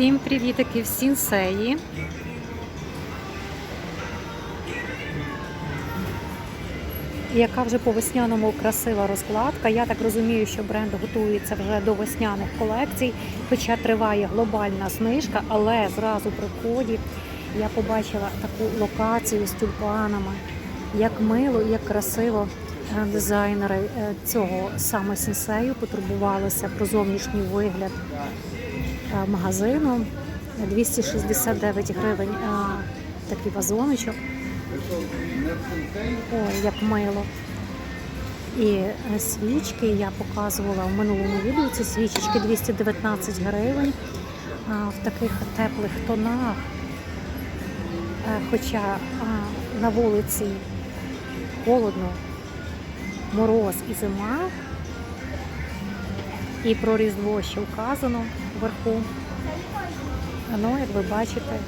Всім привітики в сінсеї. Яка вже по весняному красива розкладка. Я так розумію, що бренд готується вже до весняних колекцій, хоча триває глобальна знижка, але зразу при вході я побачила таку локацію з тюльпанами. Як мило, як красиво е, дизайнери е, цього саме сенсею потурбувалися про зовнішній вигляд магазину. 269 гривень е, такий вазоночок. Ой, як мило. І е, свічки я показувала в минулому відео. Ці свічечки 219 гривень в таких теплих тонах. Е, Хоча на вулиці холодно, мороз і зима, і про Різдво ще вказано вверху. Ну, як ви бачите,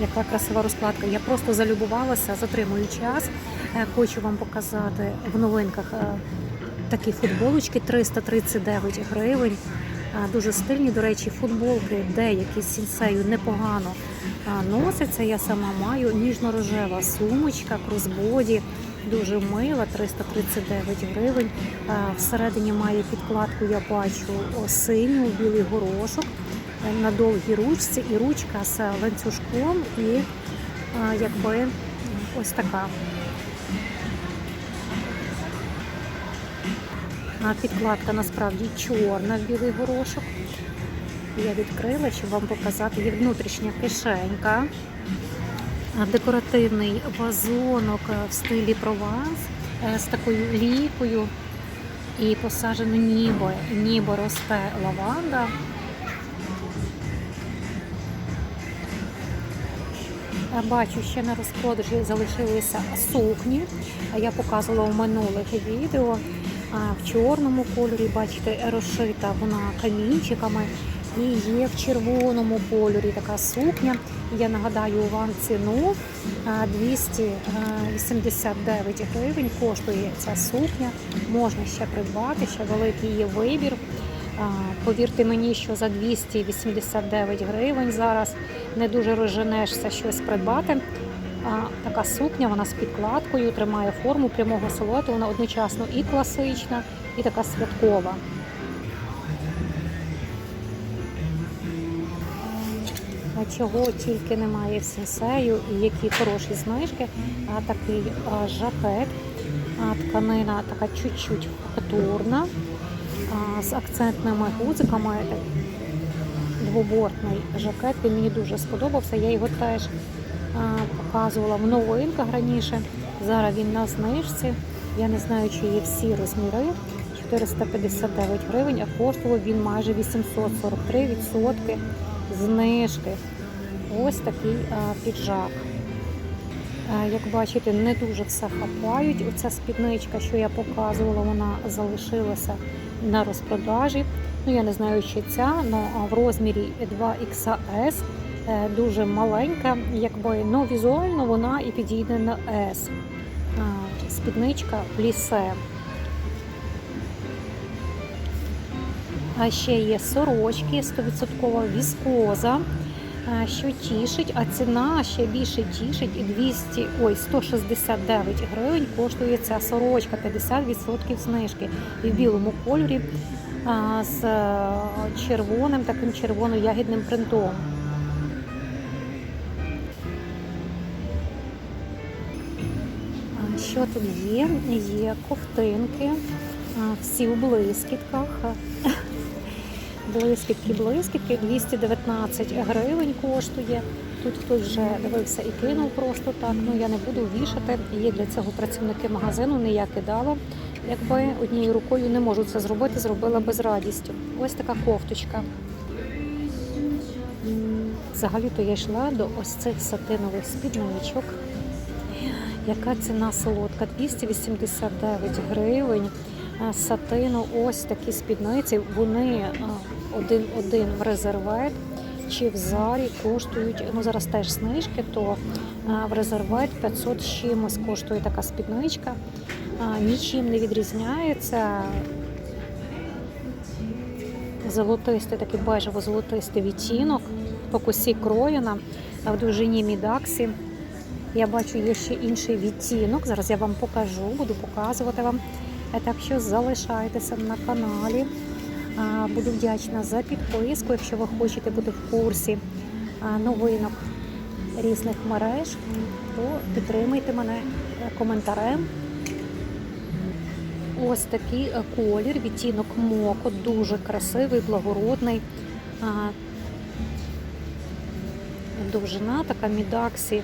яка красива розкладка. Я просто залюбувалася, затримую час. Е, Хочу вам показати в новинках е, такі футболочки 339 гривень. Е, Дуже стильні, до речі, футболки, деякі з сінсею непогано носяться. Я сама маю ніжно-рожева сумочка, кросбоді, дуже мила, 339 гривень. Е, Всередині має підкладку, я бачу синю, білий горошок е, на довгій ручці, і ручка з ланцюжком, і е, якби ось така. Підкладка насправді чорна в білий горошок. Я відкрила, щоб вам показати. Є внутрішня кишенька, декоративний вазонок е, в стилі прованс е, з такою лікою і посаджено нібо. Нібо росте лаванда. Бачу, ще на розпродажі залишилися сукні. Я показувала в минулих відео. В чорному кольорі, бачите, розшита вона камінчиками. І є в червоному кольорі така сукня. Я нагадаю вам ціну 289 гривень коштує ця сукня. Можна ще придбати, ще великий є вибір. Повірте мені, що за 289 гривень зараз не дуже розженешся щось придбати. Така сукня, вона з підкладкою, тримає форму прямого силуету, вона одночасно і класична, і така святкова. Чого тільки немає в сенсею, і які хороші знижки. А такий а, жакет, а, тканина така чуть-чуть фактурна, а, з акцентними гудзиками. Двобортний жакет. Він мені дуже сподобався. Я його теж а, показувала в новинках раніше. Зараз він на знижці. Я не знаю, чи є всі розміри. 459 гривень, а коштував він майже 843 відсотки знижки. Ось такий піджак. Як бачите, не дуже все хапають. Оця спідничка, що я показувала, вона залишилася на розпродажі. Ну, я не знаю, чи ця, але в розмірі 2XS е, дуже маленька, якби ну, візуально вона і підійде на S. Спідничка плісе. А ще є сорочки, 100% віскоза, що тішить, а ціна ще більше тішить і 200, ой, 169 гривень коштує ця сорочка, 50% знижки. І в білому кольорі з е, червоним, таким червоно-ягідним принтом. Що тут є? Є ковтинки, всі у блискітках. Блискітки, блискітки, 219 гривень коштує. Тут хтось вже дивився і кинув просто так. Ну я не буду вішати. Є для цього працівники магазину, не я кидала. Якби однією рукою не можу це зробити, зробила би з радістю. Ось така кофточка. Взагалі-то я йшла до ось цих сатинових спідничок. Яка ціна солодка? 289 гривень. З Сатину ось такі спідниці. Вони а, один-один в резервет чи в зарі коштують. Ну зараз теж знижки, то а, в резервет 500 з чимось коштує така спідничка. Нічим не відрізняється. золотистий, такий бежево-золотистий відтінок по косі кроєна в довжині мідаксі. Я бачу, є ще інший відтінок. Зараз я вам покажу, буду показувати вам. Е, Так що залишайтеся на каналі. Буду вдячна за підписку, якщо ви хочете бути в курсі новинок різних мереж, то підтримайте мене е, коментарем. Ось такий е, колір, відтінок моко, дуже красивий, благородний. Довжина така мідаксі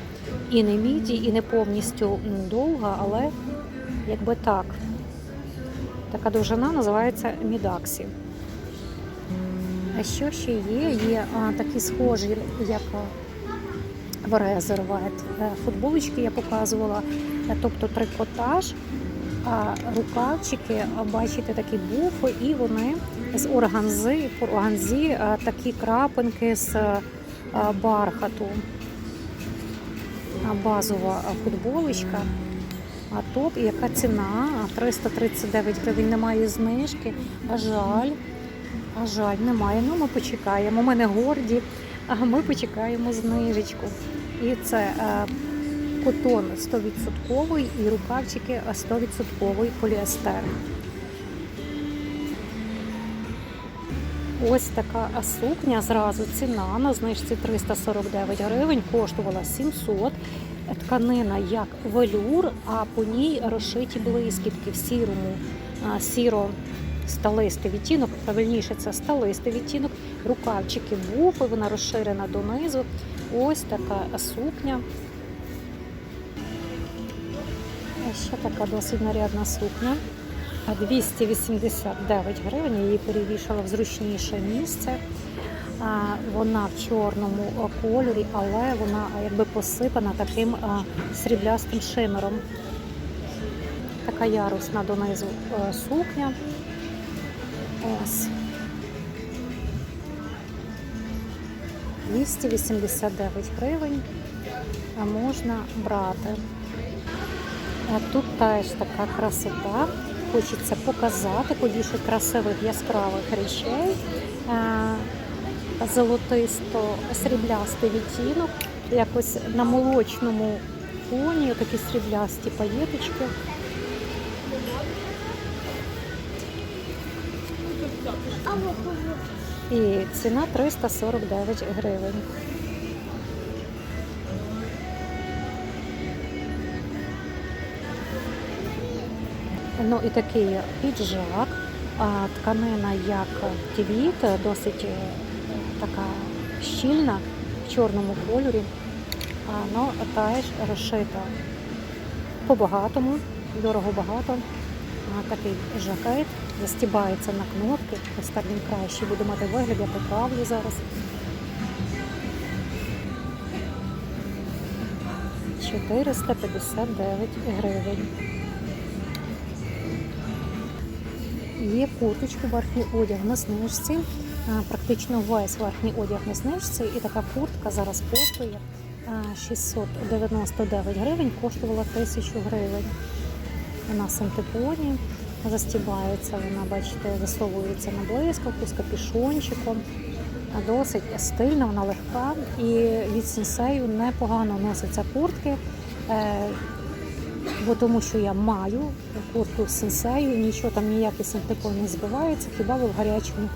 і не міді, і не повністю довга, але якби так. Така довжина називається мідаксі. А що ще є? Є а, такі схожі, як а, в резервет. Е, Футболочки я показувала, е, тобто трикотаж, а рукавчики, бачите, такі буфи, і вони з органзи, органзі а, такі крапинки з бархату. Базова футболочка. А тут яка ціна? А, 339 гривень немає знижки. А жаль, а жаль, немає. Ну, ми почекаємо. Ми не горді, а ми почекаємо знижечку. І це е, котон 100% і рукавчики 100% поліестер. Ось така сукня зразу ціна на знижці 349 гривень, коштувала 700. Тканина як велюр, а по ній розшиті блискітки в сірому, сіро сталистий відтінок, правильніше це сталистий відтінок, рукавчики буфи, вона розширена донизу. Ось така сукня. Ще така досить нарядна сукня. 289 гривень, її перевішала в зручніше місце. Вона в чорному кольорі, але вона якби посипана таким сріблястим шимером. Така ярусна донизу сукня. Ось. 289 гривень, а можна брати. А тут теж така красота. Хочеться показати побільше красивих яскравих речей. Е, Золотисто-сріблястий відтінок, якось на молочному фоні, такі сріблясті паєточки. І ціна 349 гривень. Ну і такий піджак, а тканина як твіт, досить е, така щільна в чорному кольорі, ну теж розшита по-багатому, дорого багато. А, Такий жакет застібається на кнопки, ось так він краще буде мати вигляд, я поправлю зараз. Чотириста п'ятдесят гривень. Є курточка, верхній одяг на знижці. А, Практично весь верхній одяг на знижці. І така куртка зараз коштує 699 гривень, коштувала 1000 гривень. Вона синтепоні, застібається, вона, бачите, висовується на блискавку з капюшончиком. А Досить стильна, вона легка і від сенсею непогано носиться куртки. Е, бо тому що я маю куртку з сенсею, нічого там ніякий синтепон не збивається, хіба ви в гарячому,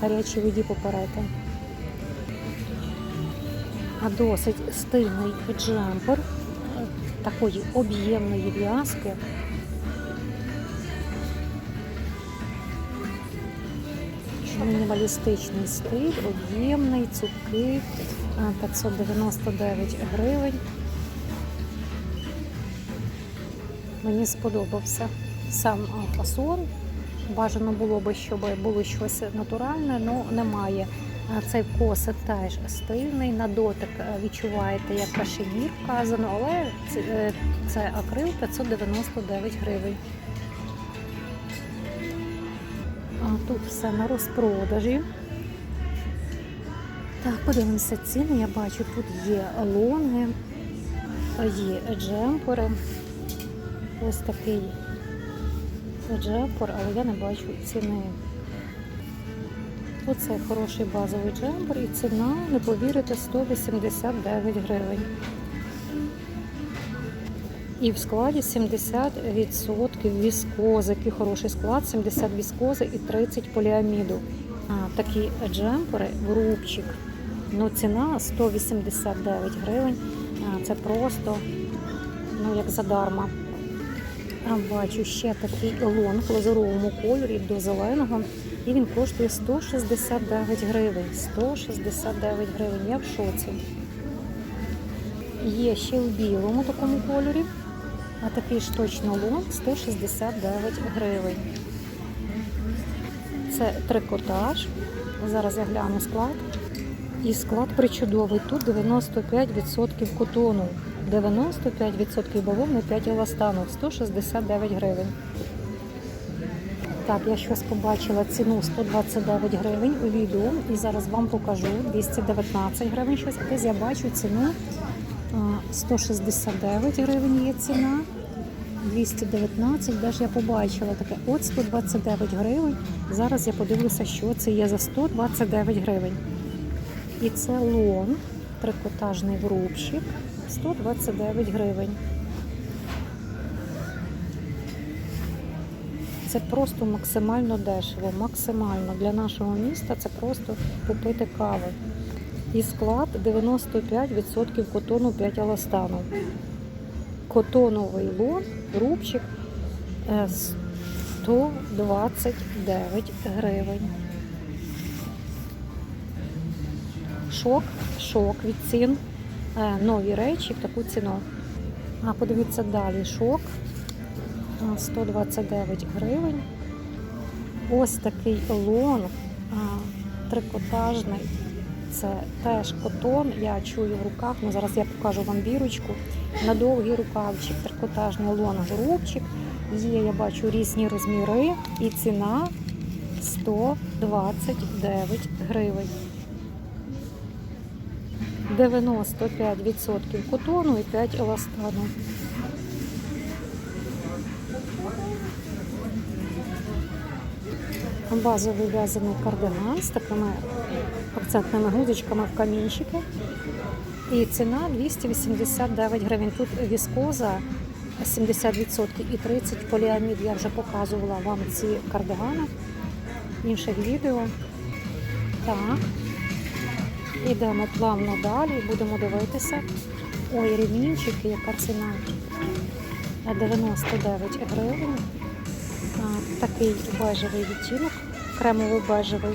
гарячій воді поперете. А досить стильний джемпер такої об'ємної в'язки. Мінімалістичний стиль, об'ємний, цупкий, е, 599 гривень. Мені сподобався сам фасон. Бажано було би, щоб було щось натуральне, але немає. Цей косик теж стильний, на дотик е, відчуваєте, як кашемір вказано, але е, це акрил 599 гривень. Тут все на розпродажі. Так, подивимося ціни. Я бачу, тут є лонги, є джемпери. Ось такий джемпер, але я не бачу ціни. Оце хороший базовий джемпер і ціна, не повірите, 189 гривень. І в складі 70% віскози. Який хороший склад, 70 віскози і 30 поліаміду. А, такі джемпери в рубчик. Ну, ціна 189 гривень. А, це просто ну, як задарма. А бачу ще такий лонг в лазуровому кольорі до зеленого. І він коштує 169 гривень. 169 гривень. Я в шоці. Є ще в білому такому кольорі. А такий ж точно лонг 169 гривень. Це трикотаж. Зараз я гляну склад. І склад причудовий. Тут 95% котону, 95% бавовни, 5 еластану, 169 гривень. Так, я щось побачила ціну 129 гривень у відео і зараз вам покажу 219 гривень щось. Десь я бачу ціну 169 гривень є ціна. 219, де ж я побачила таке. От 129 гривень. Зараз я подивлюся, що це є за 129 гривень. І це лон, трикотажний врубчик, 129 гривень. Це просто максимально дешево, максимально. Для нашого міста це просто попити кави. І склад 95% котону 5 еластану. Котоновий лон, рубчик е, 129 гривень. Шок, шок від цін. Е, Нові речі в таку ціну. А подивіться далі. Шок 129 гривень. Ось такий лон трикотажний. Це теж котон. Я чую в руках. Ну, зараз я покажу вам бірочку. На довгий рукавчик, трикотажний лон грубчик. Є, я бачу різні розміри і ціна 129 гривень. 95% котону і 5 еластану. Базовий в'язаний кардиган з такими акцентними гудочками в камінчики. І ціна 289 гривень. Тут віскоза 70% і 30 поліамід. Я вже показувала вам ці кардигани в інших відео. Так. Ідемо плавно далі, будемо дивитися. Ой, ремінчики, яка ціна? 99 гривень. Такий бежевий відтінок, кремово-бежевий.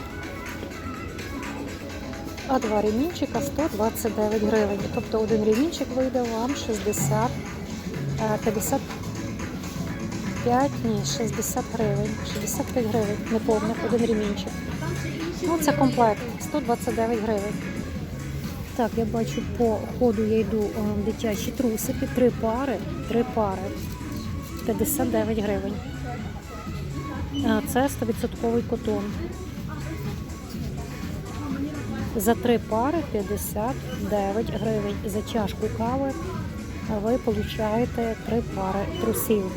А два ремінчика 129 гривень. Тобто один ремінчик вийде вам 60, е, 55, ні, 60 гривень. 65 гривень, неповних, один ремінчик. Ну, це комплект, 129 гривень. Так, я бачу по ходу я йду е, дитячі трусики, три пари, три пари, 59 гривень. Е, Це 100% котон. За три пари 59 гривень. За чашку кави ви получаєте три пари трусів.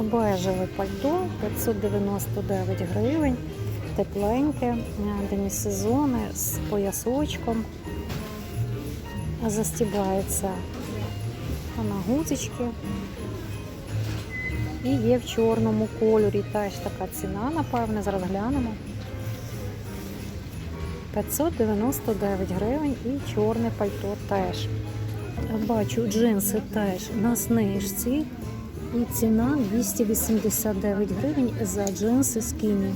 Бежеве пальто 599 гривень, тепленьке, демісезони з поясочком. Застібається на гузички. І є в чорному кольорі. Теж така ціна, напевне, зараз глянемо. 599 гривень і чорне пальто теж. Бачу, джинси теж на знижці. І ціна 289 гривень за джинси скіні.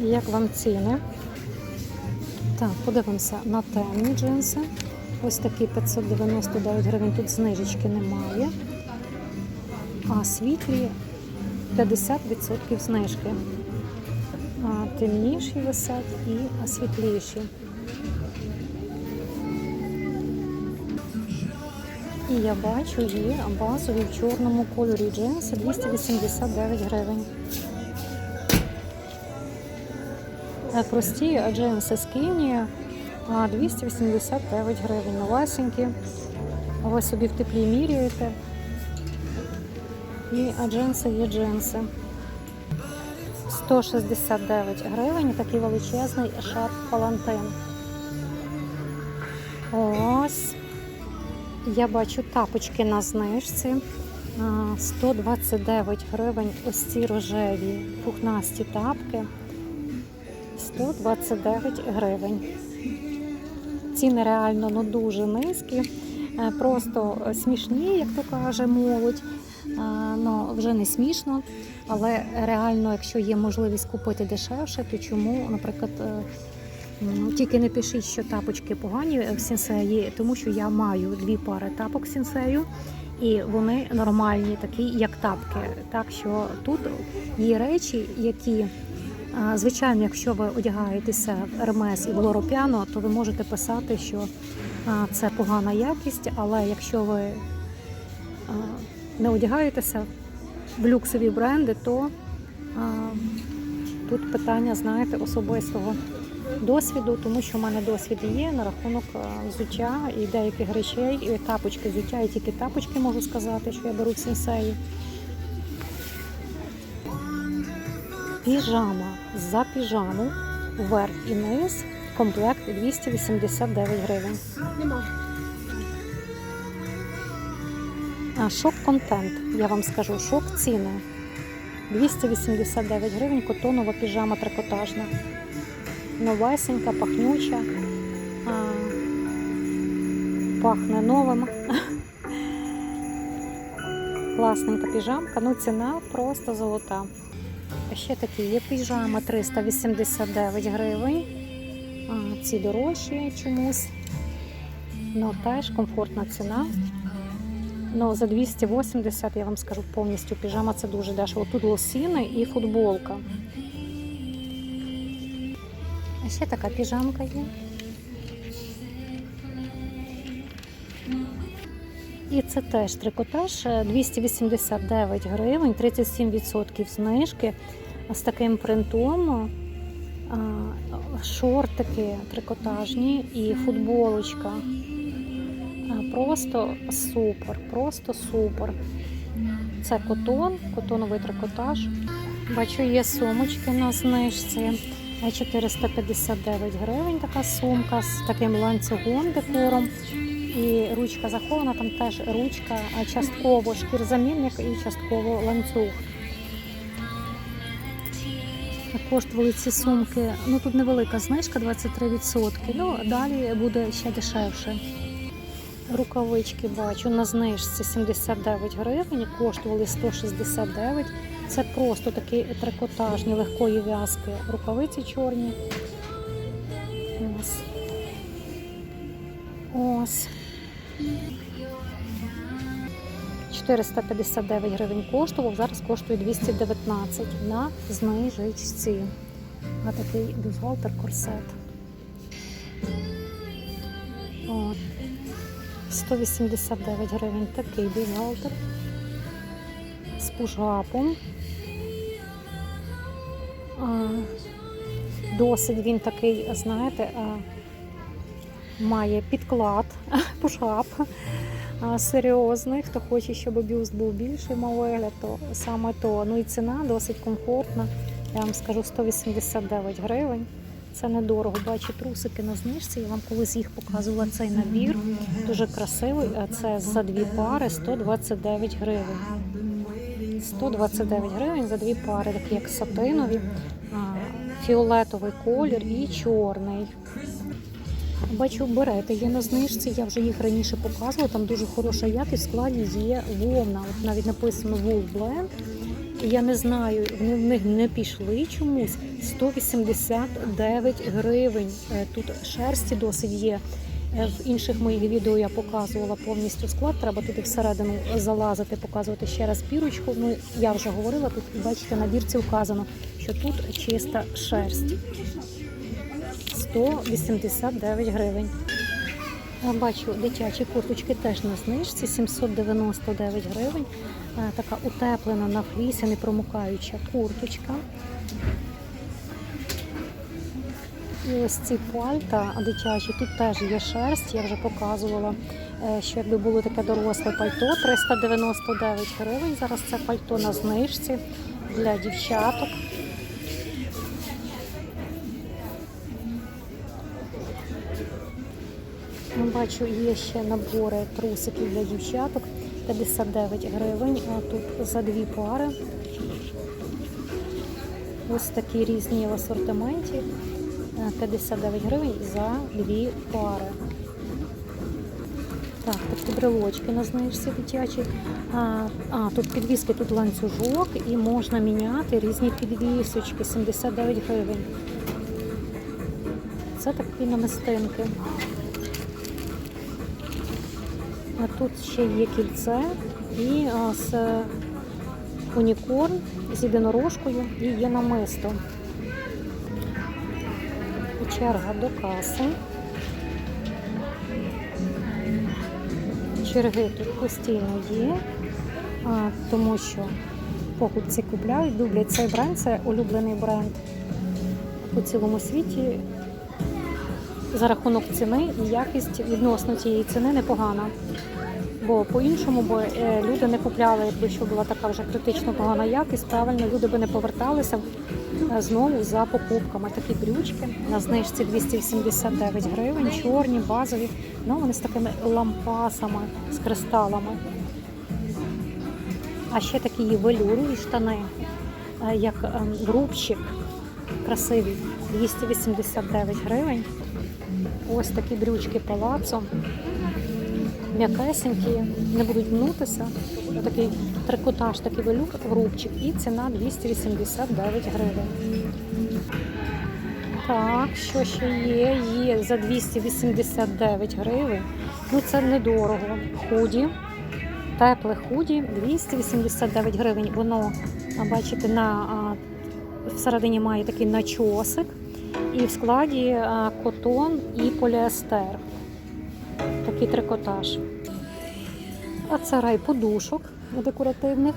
Як вам ціни? Так, подивимося на темні джинси. Ось такі 599 гривень, тут знижечки немає. А світлі 50% знижки. А темніші висять і світліші. І я бачу, є базові в чорному кольорі джинси 289 гривень. Прості джинси скіні а, 289 гривень. Новесенькі. Ви собі в теплі міряєте. І джинси є джинси. 169 гривень. Такий величезний шарф палантин. Ось. Я бачу тапочки на знижці. 129 гривень. Ось ці рожеві пухнасті тапки. 129 гривень. Ціни реально ну, дуже низькі, Е, просто смішні, як то каже молодь. Е, Ну, вже не смішно, але реально, якщо є можливість купити дешевше, то чому, наприклад, е, тільки не пишіть, що тапочки погані в сінсеї, тому що я маю дві пари тапок сінсею, і вони нормальні, такі як тапки. Так що тут є речі, які Звичайно, якщо ви одягаєтеся в Hermes і в Loro то ви можете писати, що це погана якість, але якщо ви не одягаєтеся в люксові бренди, то тут питання, знаєте, особистого досвіду, тому що в мене досвід є на рахунок взуття і деяких речей, і тапочки взуття, і тільки тапочки можу сказати, що я беру в сенсеї. Піжама за піжаму, верх і низ, комплект 289 гривень. А шок контент, я вам скажу, шок ціни. 289 гривень, котонова піжама трикотажна. Новесенька, пахнюча. Пахне новим. Класненька піжамка, ну ціна просто золота. Ще такі є піжама 389 гривень. Ці дорожчі чомусь. Ну, теж комфортна ціна. Ну, за 280, я вам скажу повністю, піжама це дуже дешево. Тут лосіни і футболка. А ще така піжамка є. І це теж трикотаж е, 289 гривень, 37% знижки з таким принтом. Шортики трикотажні і футболочка. Просто супер, просто супер. Це котон, котоновий трикотаж. Бачу, є сумочки на знижці. Е, 459 гривень така сумка з таким ланцюгом декором. І ручка захована, там теж ручка, частково шкірзамінник і частково ланцюг. Коштували ці сумки. Ну тут невелика знижка 23%. Ну далі буде ще дешевше. Рукавички бачу на знижці 79 гривень, коштували 169. Це просто такі трикотажні легкої в'язки. Рукавиці чорні. Ось. Ось. 459 гривень коштував, зараз коштує 219 на знижечці. А такий бюстгальтер корсет. От. 189 гривень такий бюстгальтер з пушгапом. Досить він такий, знаєте, має підклад, пушап а, серйозний. Хто хоче, щоб бюст був більший, вигляд, то саме то. Ну і ціна досить комфортна. Я вам скажу 189 гривень. Це недорого. Бачу трусики на знижці. Я вам колись їх показувала цей набір. Дуже красивий. А Це за дві пари 129 гривень. 129 гривень за дві пари, такі як сатинові, фіолетовий колір і чорний. Бачу, берети є на знижці, я вже їх раніше показувала, там дуже хороша якість, в складі є вовна. От навіть написано Wool Blend. Я не знаю, вони в них не пішли чомусь. 189 гривень. Е, Тут шерсті досить є. Е, В інших моїх відео я показувала повністю склад. Треба туди всередину залазити, показувати ще раз пірочку. Ну я вже говорила, тут бачите, на бірці вказано, що тут чиста шерсть. 189 гривень. Я бачу, дитячі курточки теж на знижці, 799 гривень. Е, Така утеплена на флісі, непромокаюча курточка. І ось ці пальта дитячі, тут теж є шерсть, я вже показувала, е, що якби було таке доросле пальто 399 гривень. Зараз це пальто на знижці для дівчаток. Бачу, є ще набори трусиків для дівчаток 59 гривень, а тут за дві пари. Ось такі різні в асортименті. Е, 59 гривень за дві пари. Так, такі брелочки на знижці дитячі. А, а, тут підвіски, тут ланцюжок і можна міняти різні підвісочки 79 гривень. Це такі намистинки. А тут ще є кільце і а, з унікорн з єдинорожкою і є намисто. І черга до каси. Черги тут постійно є, а, тому що покупці купляють, люблять цей бренд, це улюблений бренд по цілому світі. За рахунок ціни і якість відносно цієї ціни непогана. Бо по-іншому бо е, люди не купляли, якби що була така вже критично погана якість, правильно люди би не поверталися е, знову за покупками. Такі брючки на знижці 289 гривень, чорні, базові. Ну вони з такими лампасами, з кристалами. А ще такі велюрові штани, е, як ем, грубчик, красиві, 289 гривень. Ось такі брючки палацо м'якесенькі, не будуть гнутися. Такий трикотаж, такий велюк, грубчик. І ціна 289 гривень. Так, що ще є? Є за 289 гривень. Ну це недорого. Худі. Тепле худі 289 гривень. Воно, бачите, на, всередині має такий начосик. І в складі котон і поліестер такий трикотаж. А це рай подушок декоративних.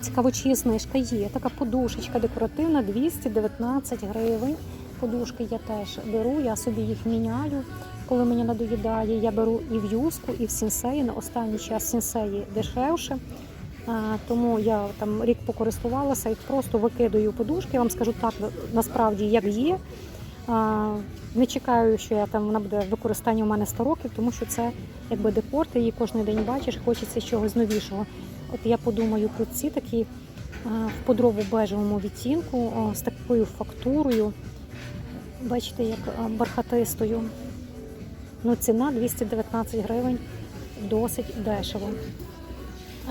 Цікаво, чи є знижка є. Така подушечка декоративна 219 гривень. Подушки я теж беру, я собі їх міняю, коли мені надоїдає. Я беру і в юску, і в сінсеї. На останній час сінсеї дешевше. Тому я там рік покористувалася і просто викидаю подушки. Вам скажу так, насправді як є. Не чекаю, що я там вона буде в використанні у мене 100 років, тому що це якби декор, ти її кожен день бачиш, хочеться чогось новішого. От я подумаю про ці такі в подробу бежевому відтінку з такою фактурою. Бачите, як бархатистою. Ну, ціна 219 гривень, досить дешево.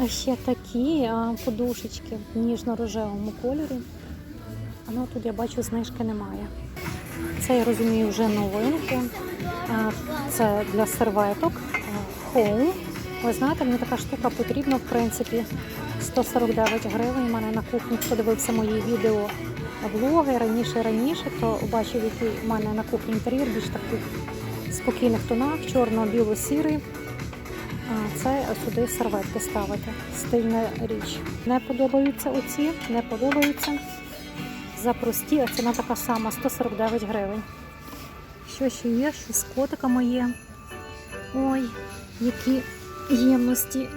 А ще такі подушечки в ніжно-рожевому кольорі. А ну тут я бачу, знижки немає. Це я розумію вже новинки. Це для серветок. Home. Ви знаєте, мені така штука потрібна, в принципі, 149 гривень. У мене на кухні, хто дивився мої відео влоги раніше раніше, то бачив, який в мене на кухні інтер'єр більш таких спокійних тонах, чорно-біло-сірий. Це сюди серветки ставити. Стильна річ. Не подобаються оці, не подобаються за прості, а ціна така сама 149 гривень. Що ще є? Що з котиками є? Ой, які ємності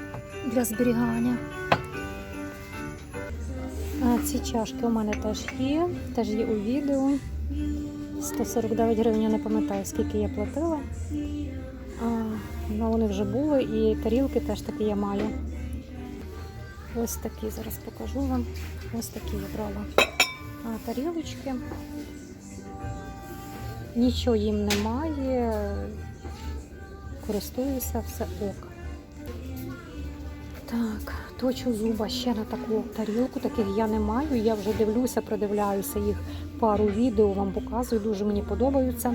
для зберігання. Ці чашки у мене теж є, теж є у відео. 149 гривень, я не пам'ятаю, скільки я платила. Вони вже були і тарілки теж такі я маю. Ось такі зараз покажу вам. Ось такі я брала тарілочки. Нічого їм немає. Користуюся все ок. Так, точу зуба ще на таку тарілку, таких я не маю. Я вже дивлюся, продивляюся їх пару відео, вам показую, дуже мені подобаються.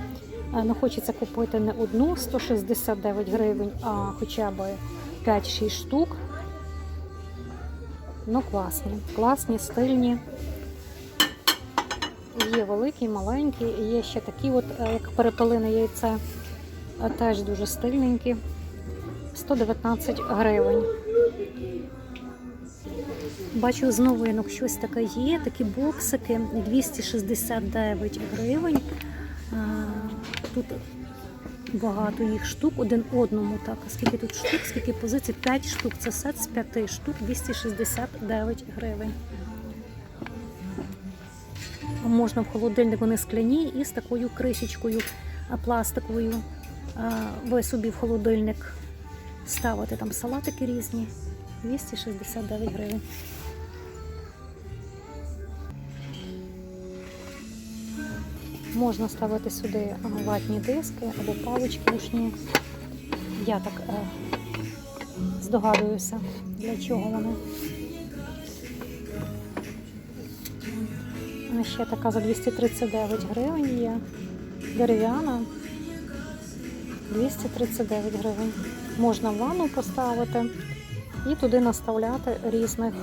Ну, хочеться купити не одну 169 гривень, а хоча б 5-6 штук. Ну, класні, класні, стильні. Є великі, маленькі, є ще такі, от, е, як перепелине яйце, е, теж дуже стильненькі. 119 гривень. Бачу з новинок щось таке є. Такі боксики 269 гривень. Тут багато їх штук, один одному. Так, скільки тут штук, скільки позицій? 5 штук. Це сет з 5 штук, 269 гривень. Можна в холодильник вони скляні і з такою кришечкою пластиковою. Ви собі в холодильник ставите там салатики різні. 269 гривень. Можна ставити сюди ватні диски або палички ручні. Я так е, здогадуюся, для чого вони. Ще така за 239 гривень є. Дерев'яна. 239 гривень. Можна в ванну поставити і туди наставляти різних,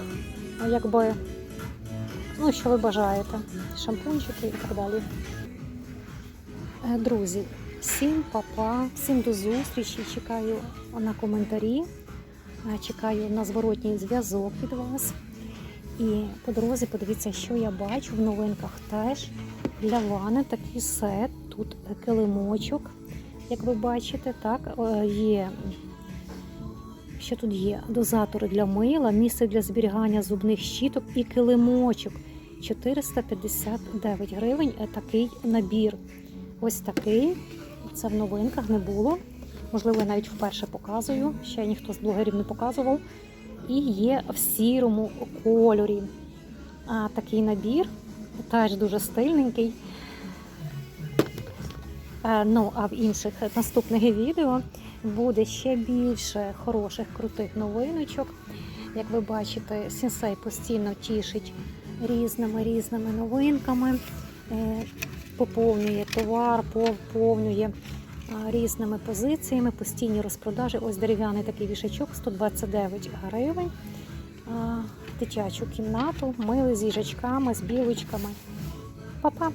якби, ну, що ви бажаєте. Шампунчики і так далі. Е, Друзі, всім папа, всім до зустрічі. Чекаю на коментарі. Е, Чекаю на зворотній зв'язок від вас. І по дорозі подивіться, що я бачу в новинках теж для вани такий сет. Тут килимочок, як ви бачите, так, е, є. Що тут є? Дозатори для мила, місце для зберігання зубних щіток і килимочок. 459 гривень такий набір. Ось такий. Це в новинках не було. Можливо, я навіть вперше показую. Ще ніхто з блогерів не показував. І є в сірому кольорі. А, такий набір, теж дуже стильненький. Е, Ну, а в інших наступних відео буде ще більше хороших, крутих новиночок. Як ви бачите, Сінсей постійно тішить різними різними новинками, е, поповнює товар, поповнює різними позиціями, постійні розпродажі. Ось дерев'яний такий вішачок 129 гривень. Дитячу кімнату, мили з їжачками, з білочками. Па-па!